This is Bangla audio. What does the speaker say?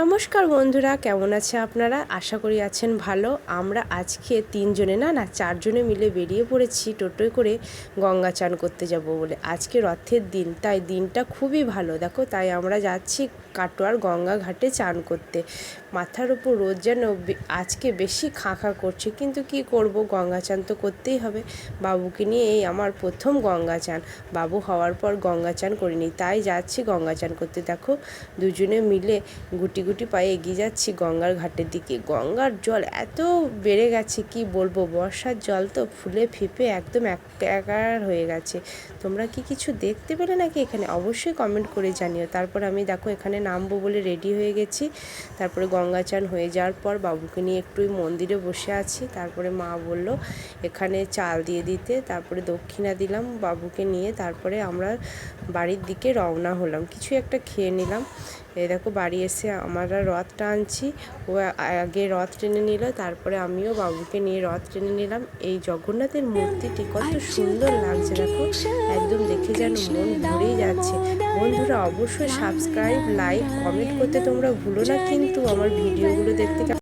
নমস্কার বন্ধুরা, কেমন আছে আপনারা? আশা করি আছেন ভালো। আমরা আজকে তিনজনে, না না, চারজনে মিলে বেরিয়ে পড়েছি, টোটোয় করে গঙ্গা চান করতে যাব বলে। আজকে রথের দিন, তাই দিনটা খুবই ভালো। দেখো, তাই আমরা যাচ্ছি কাটোয়ার গঙ্গা ঘাটে চান করতে। মাথার উপর রোদ যেন আজকে বেশি খাঁ খাঁ করছে, কিন্তু কি করব? গঙ্গা চান তো করতেই হবে। বাবুকে নিয়ে এই আমার প্রথম গঙ্গা চান। বাবু হওয়ার পর গঙ্গা চান করিনি, তাই যাচ্ছি গঙ্গা চান করতে। দেখো, দুজনে মিলে গুটি গুটি পায়ে এগিয়ে যাচ্ছি গঙ্গার ঘাটের দিকে। গঙ্গার জল এত বেড়ে গেছে, কি বলব? বর্ষার জল তো ফুলে ফেপে একদম একাকার হয়ে গেছে। তোমরা কি কিছু দেখতে পেলে নাকি এখানে? অবশ্যই কমেন্ট করে জানিও। তারপর আমি দেখো এখানে নামবো বলে রেডি হয়ে গেছি। তারপরে গঙ্গা চান হয়ে যাওয়ার পর বাবুকে নিয়ে একটু মন্দিরে বসে আছি। তারপরে মা বলল, এখানে চাল দিয়ে দিতে। তারপরে দক্ষিণা দিলাম বাবুকে নিয়ে। তারপরে আমরা বাড়ির দিকে রওনা হলাম। কিছু একটা খেয়ে নিলাম। এই দেখো বাড়ি এসে আমরা রথ টানছি। ও আগে রথ টেনে নিল তারপরে আমিও বাবুকে নিয়ে রথ টেনে নিলাম। এই জগন্নাথের মূর্তিটি কত সুন্দর লাগছে দেখো। একদম দেখে যেন মন ভরেই যাচ্ছে। বন্ধুরা অবশ্যই সাবস্ক্রাইব লাইক কমেন্ট করতে তোমরা ভুলো না কিন্তু আমার ভিডিওগুলো দেখতে